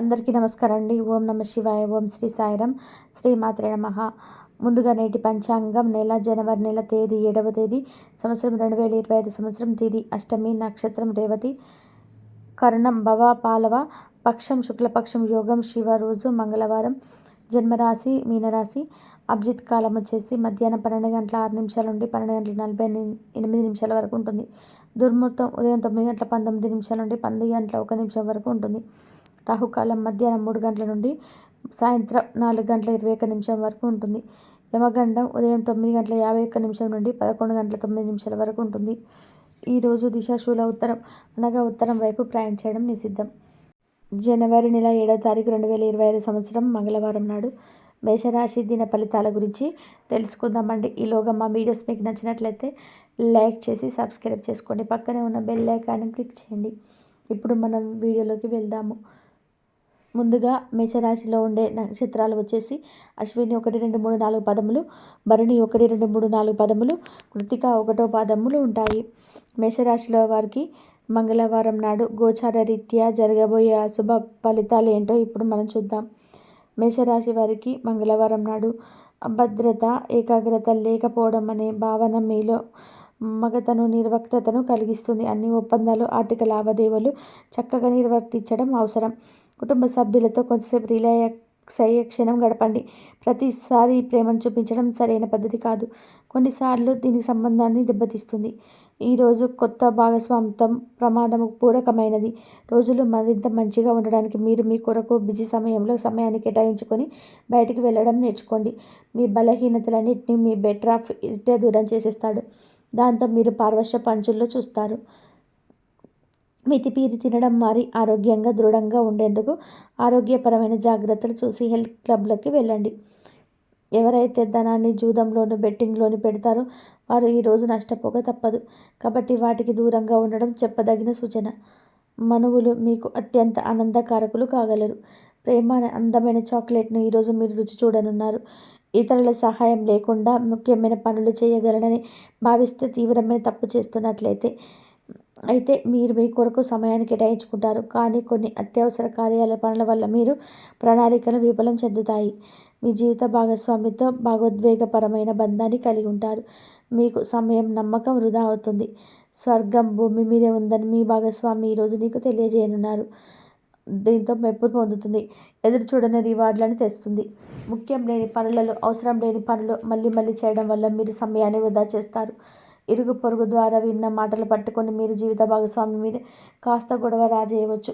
అందరికీ నమస్కారం అండి ఓం నమ శివాయ ఓం శ్రీ సాయిరం శ్రీ మాత్రే నమ. ముందుగా నేటి పంచాంగం నెల జనవరి నెల తేదీ ఏడవ తేదీ సంవత్సరం రెండు వేల ఇరవై ఐదు సంవత్సరం తేదీ అష్టమి నక్షత్రం రేవతి కర్ణం భవ పాలవ పక్షం శుక్లపక్షం యోగం శివ రోజు మంగళవారం జన్మరాశి మీనరాశి అభిజిత్ కాలం వచ్చేసి మధ్యాహ్నం పన్నెండు గంటల ఆరు నిమిషాల నుండి పన్నెండు గంటల నలభై ఎనిమిది నిమిషాల వరకు ఉంటుంది. దుర్ముహూర్తం ఉదయం తొమ్మిది గంటల పంతొమ్మిది నిమిషాల నుండి పన్నెండు గంటల ఒక నిమిషం వరకు ఉంటుంది. రాహుకాలం మధ్యాహ్నం మూడు గంటల నుండి సాయంత్రం నాలుగు గంటల ఇరవై ఒక్క నిమిషం వరకు ఉంటుంది. యమగండం ఉదయం తొమ్మిది గంటల యాభై ఒక్క నిమిషం నుండి పదకొండు గంటల తొమ్మిది నిమిషాల వరకు ఉంటుంది. ఈరోజు దిశాశూల ఉత్తరం అనగా ఉత్తరం వైపు ప్రయాణం చేయడం నిషిద్ధం. జనవరి నెల ఏడవ తారీఖు రెండు వేల ఇరవై ఐదు సంవత్సరం మంగళవారం నాడు మేషరాశి దిన ఫలితాల గురించి తెలుసుకుందామండి. ఈలోగా మా వీడియోస్ మీకు నచ్చినట్లయితే లైక్ చేసి సబ్స్క్రైబ్ చేసుకోండి. పక్కనే ఉన్న బెల్ ఐకాన్ని క్లిక్ చేయండి. ఇప్పుడు మనం వీడియోలోకి వెళ్దాము. ముందుగా మేషరాశిలో ఉండే నక్షత్రాలు వచ్చేసి అశ్విని ఒకటి రెండు మూడు నాలుగు పదములు భరణి ఒకటి రెండు మూడు నాలుగు పదములు కృతిక ఒకటో పదములు ఉంటాయి. మేషరాశిలో వారికి మంగళవారం నాడు గోచార రీత్యా జరగబోయే అశుభ ఫలితాలు ఏంటో ఇప్పుడు మనం చూద్దాం. మేషరాశి వారికి మంగళవారం నాడు అభద్రత ఏకాగ్రత లేకపోవడం అనే భావన మీలో మగతను నిర్వక్తతను కలిగిస్తుంది. అన్ని ఒప్పందాలు ఆర్థిక లావాదేవీలు చక్కగా నిర్వర్తించడం అవసరం. కుటుంబ సభ్యులతో కొంతసేపు రిలాక్స్ అయ్యే క్షణం గడపండి. ప్రతిసారి ప్రేమను చూపించడం సరైన పద్ధతి కాదు. కొన్నిసార్లు దీని సంబంధాన్ని దెబ్బతీస్తుంది. ఈరోజు కొత్త భాగస్వామ్యం ప్రమాదం పూరకమైనది. రోజులు మరింత మంచిగా ఉండడానికి మీరు మీ కొరకు బిజీ సమయంలో సమయాన్ని కేటాయించుకొని బయటికి వెళ్ళడం నేర్చుకోండి. మీ బలహీనతలన్నింటినీ మీ బెటర్ ఆఫ్ ఇట్టే దూరం చేసేస్తాడు. దాంతో మీరు పార్వశ్య పంచుల్లో చూస్తారు. మితిపీరి తినడం మారి ఆరోగ్యంగా దృఢంగా ఉండేందుకు ఆరోగ్యపరమైన జాగ్రత్తలు చూసి హెల్త్ క్లబ్లకి వెళ్ళండి. ఎవరైతే ధనాన్ని జూదంలోను బెట్టింగ్లోని పెడతారో వారు ఈరోజు నష్టపోక తప్పదు. కాబట్టి వాటికి దూరంగా ఉండడం చెప్పదగిన సూచన. మనువులు మీకు అత్యంత ఆనందకారకులు కాగలరు. ప్రేమ అందమైన చాక్లెట్ను ఈరోజు మీరు రుచి చూడనున్నారు. ఇతరుల సహాయం లేకుండా ముఖ్యమైన పనులు చేయగలనని భావిస్తే తీవ్రమైన తప్పు చేస్తున్నట్లయితే అయితే మీరు మీ కొరకు సమయాన్ని కేటాయించుకుంటారు. కానీ కొన్ని అత్యవసర కార్యాల పనుల వల్ల మీరు ప్రణాళికలు విఫలం చెందుతాయి. మీ జీవిత భాగస్వామితో భాగోద్వేగపరమైన బంధాన్ని కలిగి ఉంటారు. మీకు సమయం నమ్మకం వృధా అవుతుంది. స్వర్గం భూమి మీదే ఉందని మీ భాగస్వామి ఈరోజు నీకు తెలియజేయనున్నారు. దీంతో మెప్పు పొందుతుంది. ఎదురు చూడని రివార్డులను తెస్తుంది. ముఖ్యం లేని పనులలో అవసరం లేని పనులు మళ్ళీ మళ్ళీ చేయడం వల్ల మీరు సమయాన్ని వృధా చేస్తారు. ఇరుగు పొరుగు ద్వారా విన్న మాటలు పట్టుకొని మీరు జీవిత భాగస్వామి మీద కాస్త గొడవ రాజేయవచ్చు.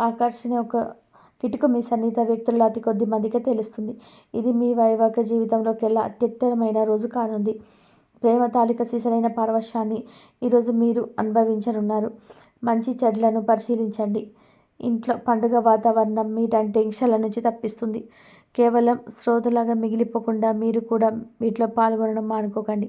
ఆకర్షణ ఒక కిటుకు మీ సన్నిహిత వ్యక్తుల్లో అతి కొద్ది మందికే తెలుస్తుంది. ఇది మీ వైవాహిక జీవితంలోకెల్లా అత్యుత్తమైన రోజు కానుంది. ప్రేమ తాలిక సీసలైన పారవశాన్ని ఈరోజు మీరు అనుభవించనున్నారు. మంచి చెడ్లను పరిశీలించండి. ఇంట్లో పండుగ వాతావరణం మీ టెన్షన్ల నుంచి తప్పిస్తుంది. కేవలం శ్రోతలాగా మిగిలిపోకుండా మీరు కూడా వీటిలో పాల్గొనడం మానుకోకండి.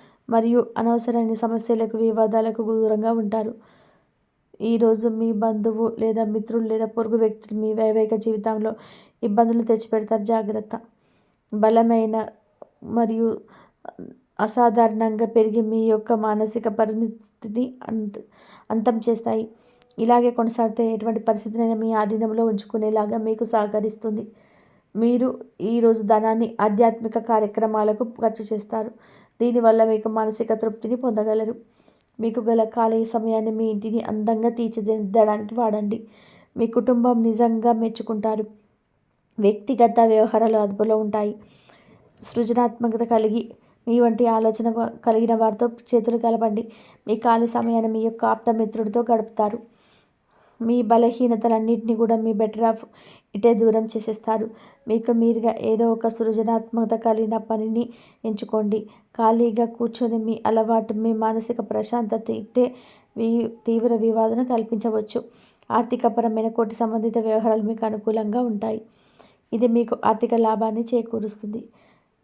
మరియు అనవసరమైన సమస్యలకు వివాదాలకు దూరంగా ఉంటారు. ఈరోజు మీ బంధువు లేదా మిత్రులు లేదా పొరుగు వ్యక్తులు మీ వైవాహిక జీవితంలో ఇబ్బందులు తెచ్చిపెడతారు. జాగ్రత్త. బలమైన మరియు అసాధారణంగా పెరిగి మీ యొక్క మానసిక పరిస్థితిని అంత అంతం చేస్తాయి. ఇలాగే కొనసాగితే ఎటువంటి పరిస్థితినైనా మీ ఆధీనంలో ఉంచుకునేలాగా మీకు సహకరిస్తుంది. మీరు ఈరోజు ధనాన్ని ఆధ్యాత్మిక కార్యక్రమాలకు ఖర్చు చేస్తారు. దీనివల్ల మీకు మానసిక తృప్తిని పొందగలరు. మీకు గల ఖాళీ సమయాన్ని మీ ఇంటిని అందంగా తీర్చిదిద్దడానికి వాడండి. మీ కుటుంబం నిజంగా మెచ్చుకుంటారు. వ్యక్తిగత వ్యవహారాలు అదుపులో ఉంటాయి. సృజనాత్మకత కలిగి మీ వంటి ఆలోచన కలిగిన వారితో చేతులు కలపండి. మీ ఖాళీ సమయాన్ని మీ యొక్క ఆప్తమిత్రుడితో గడుపుతారు. మీ బలహీనతలన్నింటినీ కూడా మీ బెటర్ ఆఫ్ ఇటే దూరం చేసేస్తారు. మీకు మీరుగా ఏదో ఒక సృజనాత్మకత కలిగిన పనిని ఎంచుకోండి. ఖాళీగా కూర్చొని మీ అలవాటు మీ మానసిక ప్రశాంతత ఇట్టే తీవ్ర వివాదన కల్పించవచ్చు. ఆర్థికపరమైన కోటి సంబంధిత వ్యవహారాలు మీకు అనుకూలంగా ఉంటాయి. ఇది మీకు ఆర్థిక లాభాన్ని చేకూరుస్తుంది.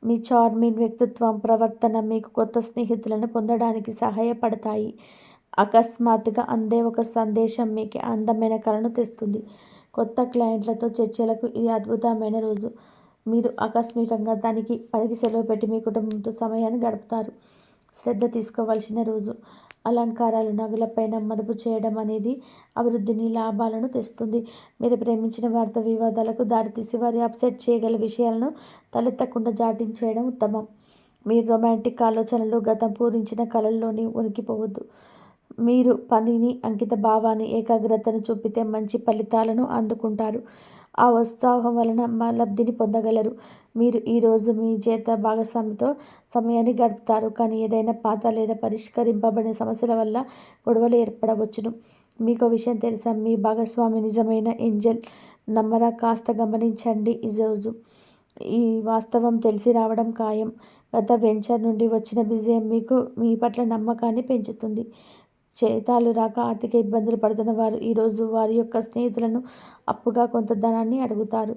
మీ చార్మిన్ వ్యక్తిత్వం ప్రవర్తన మీకు కొత్త స్నేహితులను పొందడానికి సహాయపడతాయి. అకస్మాత్తుగా అందే ఒక సందేశం మీకు అందమైన కళను తెస్తుంది. కొత్త క్లయింట్లతో చర్చలకు ఇది అద్భుతమైన రోజు. మీరు ఆకస్మికంగా దానికి పనికి సెలవు పెట్టి మీ కుటుంబంతో సమయాన్ని గడుపుతారు. శ్రద్ధ తీసుకోవాల్సిన రోజు. అలంకారాలు నగలపైన మదుపు చేయడం అనేది అభివృద్ధిని లాభాలను తెస్తుంది. మీరు ప్రేమించిన వారితో వివాదాలకు దారితీసి వారి అప్సెట్ చేయగల విషయాలను తలెత్తకుండా జాటించేయడం ఉత్తమం. మీరు రొమాంటిక్ ఆలోచనలు గతం పూరించిన కళల్లోని ఉనికిపోవద్దు. మీరు పనిని అంకిత భావాన్ని ఏకాగ్రతను చూపితే మంచి ఫలితాలను అందుకుంటారు. ఆ ఉత్సాహం వలన మా లబ్ధిని పొందగలరు. మీరు ఈరోజు మీ చేత భాగస్వామితో సమయాన్ని గడుపుతారు. కానీ ఏదైనా పాత లేదా పరిష్కరింపబడిన సమస్యల వల్ల గొడవలు ఏర్పడవచ్చును. మీకు విషయం తెలుసా? మీ భాగస్వామి నిజమైన ఏంజల్ నమ్మరా? కాస్త గమనించండి ఈరోజు ఈ వాస్తవం తెలిసి రావడం ఖాయం. గత వెంచర్ నుండి వచ్చిన విజయం మీకు మీ పట్ల నమ్మకాన్ని పెంచుతుంది. చేతాలు రాక ఆర్థిక ఇబ్బందులు పడుతున్న వారు ఈరోజు వారి యొక్క స్నేహితులను అప్పుగా కొంత ధనాన్ని అడుగుతారు.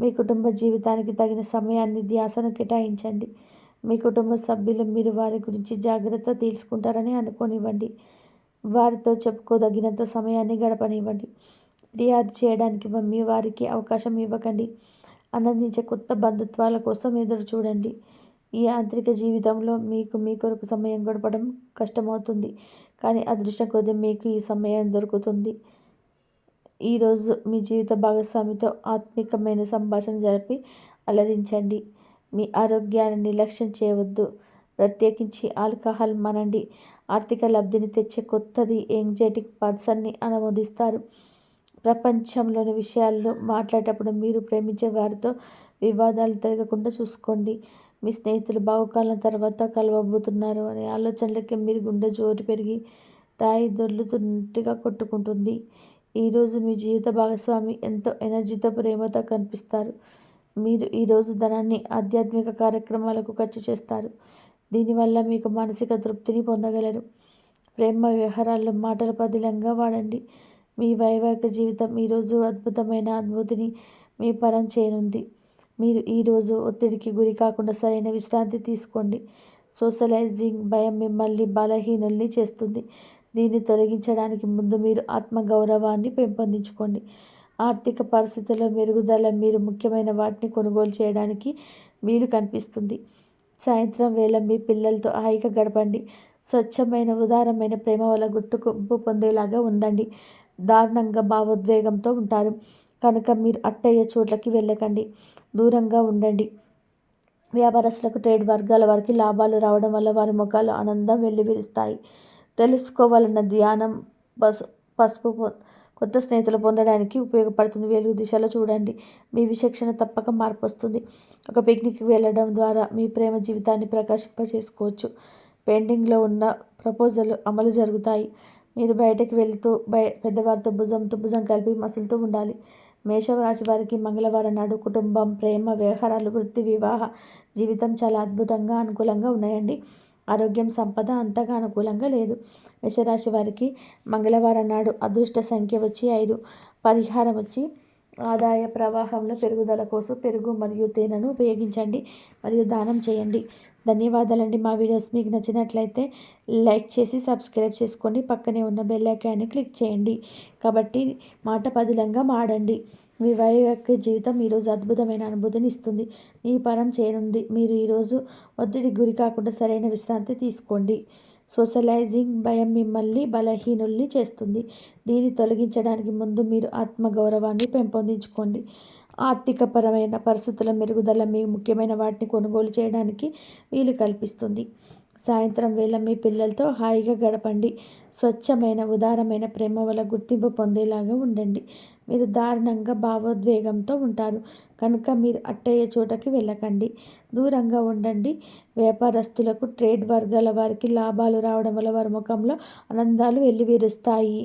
మీ కుటుంబ జీవితానికి తగిన సమయాన్ని ధ్యాసను కేటాయించండి. మీ కుటుంబ సభ్యులు మీరు వారి గురించి జాగ్రత్త తీసుకుంటారని అనుకోనివ్వండి. వారితో చెప్పుకోదగినంత సమయాన్ని గడపనివ్వండి. ఫిర్యాదు చేయడానికి మీ వారికి అవకాశం ఇవ్వకండి. ఆనందించే కొత్త బంధుత్వాల కోసం ఎదురు చూడండి ఈ యాంత్రిక జీవితంలో మీకు మీ కొరకు సమయం గడపడం కష్టమవుతుంది. కానీ అదృష్టం కొద్దీ మీకు ఈ సమయం దొరుకుతుంది. ఈరోజు మీ జీవిత భాగస్వామితో ఆత్మికమైన సంభాషణ జరిపి అలరించండి. మీ ఆరోగ్యాన్ని నిర్లక్ష్యం చేయవద్దు. ప్రత్యేకించి ఆల్కహాల్ మనండి. ఆర్థిక లబ్ధిని తెచ్చే కొత్తది ఎంగ్జైటిక్ పర్సన్ని అనుమోదిస్తారు ప్రపంచంలోని విషయాల్లో మాట్లాడేటప్పుడు మీరు ప్రేమించే వారితో వివాదాలు జరగకుండా చూసుకోండి. మీ స్నేహితులు బాగుకాలం తర్వాత కలవబోతున్నారు అనే ఆలోచనలకి మీరు గుండె జోరు పెరిగి రాయి దొర్లుతున్నట్టుగా కొట్టుకుంటుంది. ఈరోజు మీ జీవిత భాగస్వామి ఎంతో ఎనర్జీతో ప్రేమతో కనిపిస్తారు. మీరు ఈరోజు ధనాన్ని ఆధ్యాత్మిక కార్యక్రమాలకు ఖర్చు చేస్తారు. దీనివల్ల మీకు మానసిక తృప్తిని పొందగలరు. ప్రేమ వ్యవహారాల్లో మాటల పదిలంగా వాడండి. మీ వైవాహిక జీవితం ఈరోజు అద్భుతమైన అనుభూతిని మీ పరం చేయనుంది. మీరు ఈరోజు ఒత్తిడికి గురి కాకుండా సరైన విశ్రాంతి తీసుకోండి. సోషలైజింగ్ భయం మిమ్మల్ని బలహీనుల్ని చేస్తుంది. దీన్ని తొలగించడానికి ముందు మీరు ఆత్మగౌరవాన్ని పెంపొందించుకోండి. ఆర్థిక పరిస్థితుల్లో మెరుగుదల మీరు ముఖ్యమైన వాటిని కొనుగోలు చేయడానికి వీలు కనిపిస్తుంది. సాయంత్రం వేళ మీ పిల్లలతో హాయిగా గడపండి. స్వచ్ఛమైన ఉదారమైన ప్రేమ వల్ల గుర్తుకు పొందేలాగా ఉండండి. దారుణంగా భావోద్వేగంతో ఉంటారు. కనుక మీరు అట్టయ్యే చోట్లకి వెళ్ళకండి. దూరంగా ఉండండి. వ్యాపారస్తులకు ట్రేడ్ వర్గాల వారికి లాభాలు రావడం వల్ల వారి ముఖాలు ఆనందం వెల్లివిరుస్తాయి. తెలుసుకోవాలన్న ధ్యానం పసు పసుపు కొత్త స్నేహితులు పొందడానికి ఉపయోగపడుతుంది. వెలుగు దిశలో చూడండి. మీ విచక్షణ తప్పక మార్పు వస్తుంది ఒక పిక్నిక్కి వెళ్ళడం ద్వారా మీ ప్రేమ జీవితాన్ని ప్రకాశింపచేసుకోవచ్చు పెయింటింగ్లో ఉన్న ప్రపోజల్ అమలు జరుగుతాయి. మీరు బయటకు వెళుతూ బయ పెద్దవారితో భుజంతో భుజం కలిపి మసులుతూ ఉండాలి. మేషరాశి వారికి మంగళవారం నాడు కుటుంబం ప్రేమ వ్యవహారాలు వృత్తి వివాహ జీవితం చాలా అద్భుతంగా అనుకూలంగా ఉన్నాయండి. ఆరోగ్యం సంపద అంతగా అనుకూలంగా లేదు. మేషరాశి వారికి మంగళవారం నాడు అదృష్ట సంఖ్య వచ్చి ఐదు పరిహారం వచ్చి ఆదాయ ప్రవాహంలో పెరుగుదల కోసం పెరుగు మరియు తేనెను ఉపయోగించండి మరియు దానం చేయండి. ధన్యవాదాలండి మా వీడియోస్ మీకు నచ్చినట్లయితే లైక్ చేసి సబ్స్క్రైబ్ చేసుకోండి. పక్కనే ఉన్న బెల్ ఐకాన్ని క్లిక్ చేయండి. కాబట్టి మాట పదిలంగా మాడండి. మీ వైవాహిక జీవితం ఈరోజు అద్భుతమైన అనుభూతిని ఇస్తుంది. మీ పరం చేరుంది. మీరు ఈరోజు ఒత్తిడికి గురి కాకుండా సరైన విశ్రాంతి తీసుకోండి. సోషలైజింగ్ భయం మిమ్మల్ని బలహీనుల్ని చేస్తుంది. దీన్ని తొలగించడానికి ముందు మీరు ఆత్మగౌరవాన్ని పెంపొందించుకోండి. ఆర్థికపరమైన పరిస్థితుల మెరుగుదల మీ ముఖ్యమైన వాటిని కొనుగోలు చేయడానికి వీలు కల్పిస్తుంది. సాయంత్రం వేళ మీ పిల్లలతో హాయిగా గడపండి. స్వచ్ఛమైన ఉదారమైన ప్రేమ వల్ల గుర్తింపు పొందేలాగా ఉండండి. మీరు దారుణంగా భావోద్వేగంతో ఉంటారు. కనుక మీరు అట్టయ్యే చోటకి వెళ్ళకండి. దూరంగా ఉండండి. వ్యాపారస్తులకు ట్రేడ్ వర్గాల వారికి లాభాలు రావడం వల్ల వారి ముఖంలో ఆనందాలు వెల్లివిరుస్తాయి.